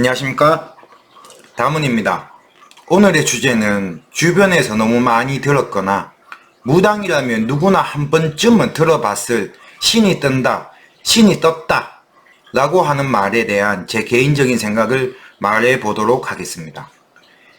안녕하십니까? 다문입니다. 오늘의 주제는 주변에서 너무 많이 들었거나 무당이라면 누구나 한 번쯤은 들어봤을 신이 뜬다 신이 떴다 라고 하는 말에 대한 제 개인적인 생각을 말해 보도록 하겠습니다.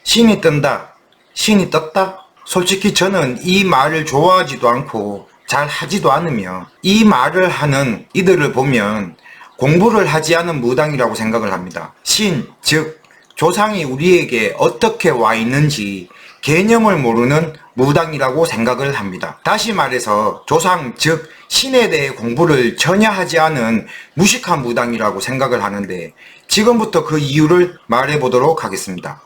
신이 뜬다 신이 떴다? 솔직히 저는 이 말을 좋아하지도 않고 잘 하지도 않으며 이 말을 하는 이들을 보면 공부를 하지 않은 무당이라고 생각을 합니다. 신, 즉 조상이 우리에게 어떻게 와 있는지 개념을 모르는 무당이라고 생각을 합니다. 다시 말해서 조상, 즉 신에 대해 공부를 전혀 하지 않은 무식한 무당이라고 생각을 하는데 지금부터 그 이유를 말해 보도록 하겠습니다.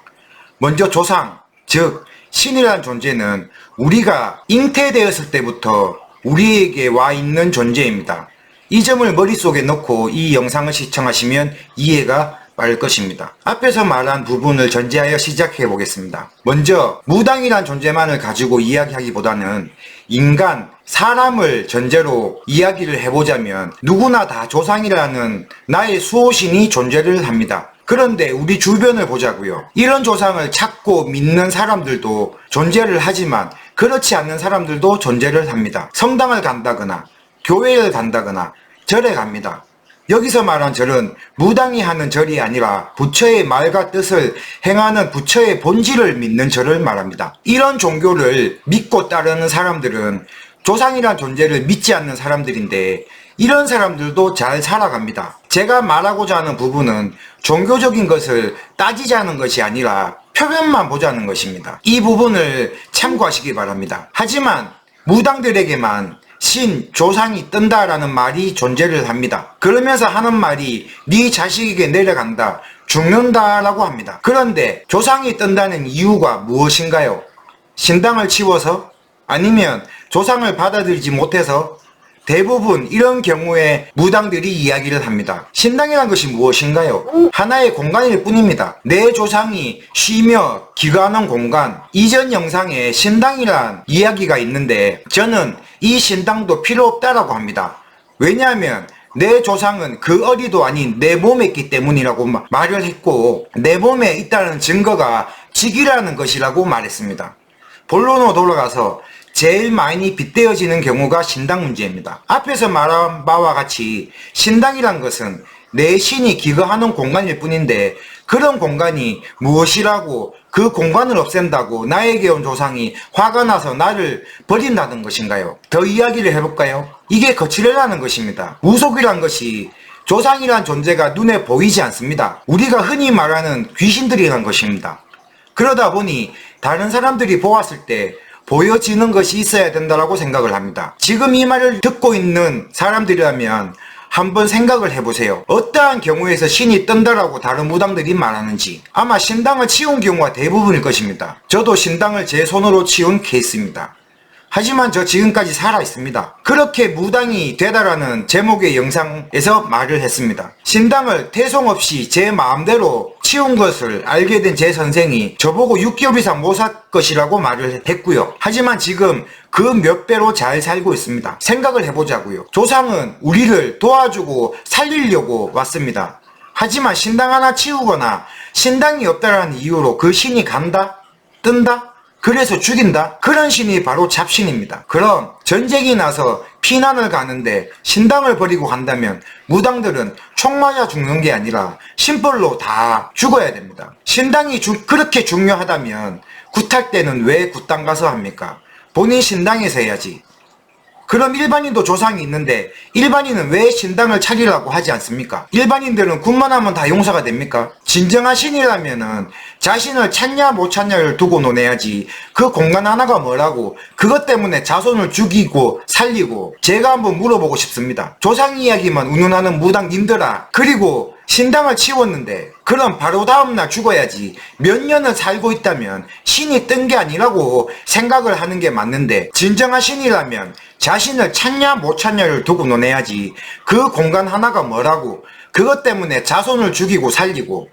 먼저 조상, 즉 신이란 존재는 우리가 잉태되었을 때부터 우리에게 와 있는 존재입니다. 이 점을 머릿속에 넣고 이 영상을 시청하시면 이해가 빠를 것입니다. 앞에서 말한 부분을 전제하여 시작해 보겠습니다. 먼저 무당이란 존재만을 가지고 이야기하기보다는 인간, 사람을 전제로 이야기를 해보자면 누구나 다 조상이라는 나의 수호신이 존재를 합니다. 그런데 우리 주변을 보자고요. 이런 조상을 찾고 믿는 사람들도 존재를 하지만 그렇지 않는 사람들도 존재를 합니다. 성당을 간다거나 교회를 간다거나 절에 갑니다. 여기서 말한 절은 무당이 하는 절이 아니라 부처의 말과 뜻을 행하는 부처의 본질을 믿는 절을 말합니다. 이런 종교를 믿고 따르는 사람들은 조상이란 존재를 믿지 않는 사람들인데 이런 사람들도 잘 살아갑니다. 제가 말하고자 하는 부분은 종교적인 것을 따지자는 것이 아니라 표면만 보자는 것입니다. 이 부분을 참고하시기 바랍니다. 하지만 무당들에게만 신, 조상이 뜬다라는 말이 존재를 합니다. 그러면서 하는 말이 네 자식에게 내려간다, 죽는다라고 합니다. 그런데 조상이 뜬다는 이유가 무엇인가요? 신당을 치워서? 아니면 조상을 받아들이지 못해서? 대부분 이런 경우에 무당들이 이야기를 합니다. 신당이란 것이 무엇인가요? 하나의 공간일 뿐입니다. 내 조상이 쉬며 기거하는 공간. 이전 영상에 신당이란 이야기가 있는데 저는 이 신당도 필요 없다라고 합니다. 왜냐하면 내 조상은 그 어디도 아닌 내 몸에 있기 때문이라고 마- 말을 했고 내 몸에 있다는 증거가 직이라는 것이라고 말했습니다. 본론으로 돌아가서 제일 많이 빗대어지는 경우가 신당 문제입니다. 앞에서 말한 바와 같이 신당이란 것은 내 신이 기거하는 공간일 뿐인데 그런 공간이 무엇이라고 그 공간을 없앤다고 나에게 온 조상이 화가 나서 나를 버린다는 것인가요? 더 이야기를 해볼까요? 이게 거칠으라는 것입니다. 우속이란 것이 조상이란 존재가 눈에 보이지 않습니다. 우리가 흔히 말하는 귀신들이란 것입니다. 그러다 보니 다른 사람들이 보았을 때 보여지는 것이 있어야 된다고 생각을 합니다. 지금 이 말을 듣고 있는 사람들이라면 한번 생각을 해보세요. 어떠한 경우에서 신이 뜬다라고 다른 무당들이 말하는지 아마 신당을 치운 경우가 대부분일 것입니다. 저도 신당을 제 손으로 치운 케이스입니다. 하지만 저 지금까지 살아 있습니다. 그렇게 무당이 되다라는 제목의 영상에서 말을 했습니다. 신당을 태송 없이 제 마음대로 치운 것을 알게 된 제 선생이 저보고 6개월 이상 못 살 것이라고 말을 했고요. 하지만 지금 그 몇 배로 잘 살고 있습니다. 생각을 해보자고요. 조상은 우리를 도와주고 살리려고 왔습니다. 하지만 신당 하나 치우거나 신당이 없다라는 이유로 그 신이 간다? 뜬다? 그래서 죽인다? 그런 신이 바로 잡신입니다. 그럼 전쟁이 나서 피난을 가는데 신당을 버리고 간다면 무당들은 총 맞아 죽는 게 아니라 심벌로 다 죽어야 됩니다. 신당이 주- 그렇게 중요하다면 굿할 때는 왜 굿당 가서 합니까? 본인 신당에서 해야지. 그럼 일반인도 조상이 있는데 일반인은 왜 신당을 차리라고 하지 않습니까? 일반인들은 굿만 하면 다 용서가 됩니까? 진정한 신이라면은 자신을 찾냐 못 찾냐를 두고 논해야지 그 공간 하나가 뭐라고 그것 때문에 자손을 죽이고 살리고 제가 한번 물어보고 싶습니다. 조상 이야기만 운운하는 무당님들아 그리고 신당을 치웠는데 그럼 바로 다음날 죽어야지 몇 년을 살고 있다면 신이 뜬 게 아니라고 생각을 하는 게 맞는데 진정한 신이라면 자신을 찾냐 못 찾냐를 두고 논해야지 그 공간 하나가 뭐라고 그것 때문에 자손을 죽이고 살리고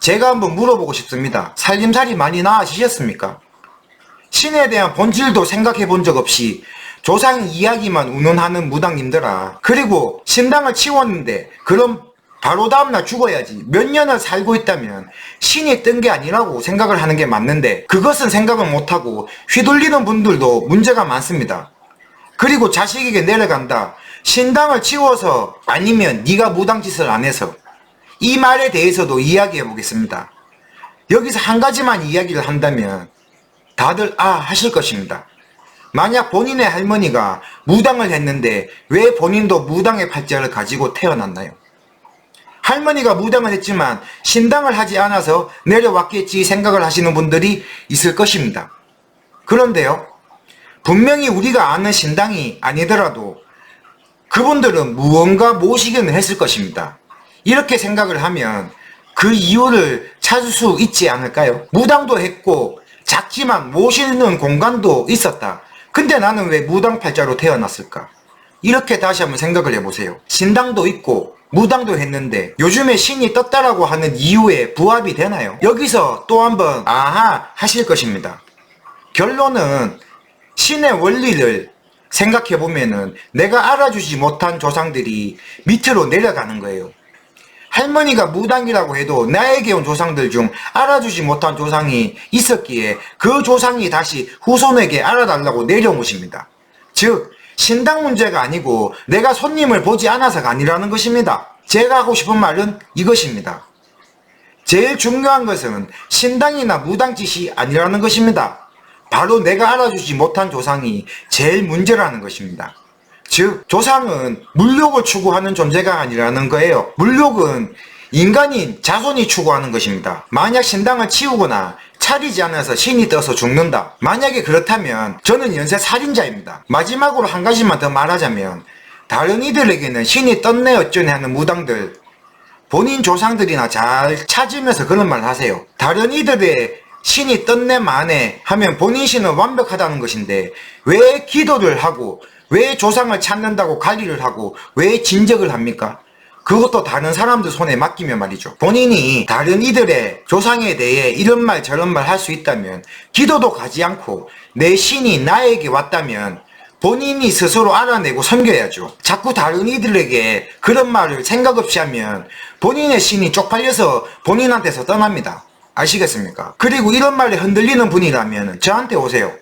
제가 한번 물어보고 싶습니다. 살림살이 많이 나아지셨습니까? 신에 대한 본질도 생각해 본 적 없이 조상 이야기만 운운하는 무당님들아. 그리고 신당을 치웠는데 그럼 바로 다음날 죽어야지 몇 년을 살고 있다면 신이 뜬 게 아니라고 생각을 하는 게 맞는데 그것은 생각을 못하고 휘둘리는 분들도 문제가 많습니다. 그리고 자식에게 내려간다. 신당을 치워서 아니면 네가 무당짓을 안 해서 이 말에 대해서도 이야기해 보겠습니다. 여기서 한 가지만 이야기를 한다면 다들 아 하실 것입니다. 만약 본인의 할머니가 무당을 했는데 왜 본인도 무당의 팔자를 가지고 태어났나요? 할머니가 무당을 했지만 신당을 하지 않아서 내려왔겠지 생각을 하시는 분들이 있을 것입니다. 그런데요, 분명히 우리가 아는 신당이 아니더라도 그분들은 무언가 모시기는 했을 것입니다. 이렇게 생각을 하면 그 이유를 찾을 수 있지 않을까요? 무당도 했고 작지만 모시는 공간도 있었다. 근데 나는 왜 무당팔자로 태어났을까? 이렇게 다시 한번 생각을 해보세요. 신당도 있고 무당도 했는데 요즘에 신이 떴다라고 하는 이유에 부합이 되나요? 여기서 또 한번 아하 하실 것입니다. 결론은 신의 원리를 생각해 보면은 내가 알아주지 못한 조상들이 밑으로 내려가는 거예요. 할머니가 무당이라고 해도 나에게 온 조상들 중 알아주지 못한 조상이 있었기에 그 조상이 다시 후손에게 알아달라고 내려온 것입니다. 즉, 신당 문제가 아니고 내가 손님을 보지 않아서가 아니라는 것입니다. 제가 하고 싶은 말은 이것입니다. 제일 중요한 것은 신당이나 무당 짓이 아니라는 것입니다. 바로 내가 알아주지 못한 조상이 제일 문제라는 것입니다. 즉, 조상은 물욕을 추구하는 존재가 아니라는 거예요. 물욕은 인간인 자손이 추구하는 것입니다. 만약 신당을 치우거나 차리지 않아서 신이 떠서 죽는다. 만약에 그렇다면 저는 연쇄 살인자입니다. 마지막으로 한 가지만 더 말하자면 다른 이들에게는 신이 떴네 어쩌네 하는 무당들 본인 조상들이나 잘 찾으면서 그런 말 하세요. 다른 이들의 신이 떴네 마네 하면 본인 신은 완벽하다는 것인데 왜 기도를 하고 왜 조상을 찾는다고 관리를 하고 왜 진적을 합니까? 그것도 다른 사람들 손에 맡기면 말이죠. 본인이 다른 이들의 조상에 대해 이런 말 저런 말 할 수 있다면 기도도 가지 않고 내 신이 나에게 왔다면 본인이 스스로 알아내고 섬겨야죠. 자꾸 다른 이들에게 그런 말을 생각 없이 하면 본인의 신이 쪽팔려서 본인한테서 떠납니다. 아시겠습니까? 그리고 이런 말에 흔들리는 분이라면 저한테 오세요.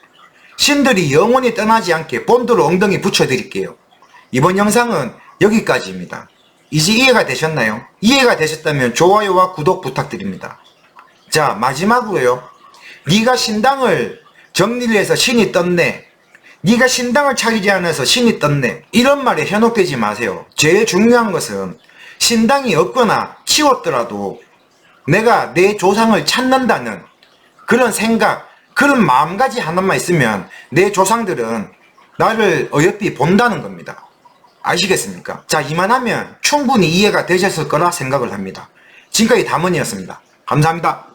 신들이 영원히 떠나지 않게 본드로 엉덩이 붙여드릴게요. 이번 영상은 여기까지입니다. 이제 이해가 되셨나요? 이해가 되셨다면 좋아요와 구독 부탁드립니다. 자 마지막으로요. 네가 신당을 정리를 해서 신이 떴네. 네가 신당을 차리지 않아서 신이 떴네. 이런 말에 현혹되지 마세요. 제일 중요한 것은 신당이 없거나 치웠더라도 내가 내 조상을 찾는다는 그런 생각, 그런 마음가짐 하나만 있으면 내 조상들은 나를 어여삐 본다는 겁니다. 아시겠습니까? 자, 이만하면 충분히 이해가 되셨을 거라 생각을 합니다. 지금까지 담원이었습니다. 감사합니다.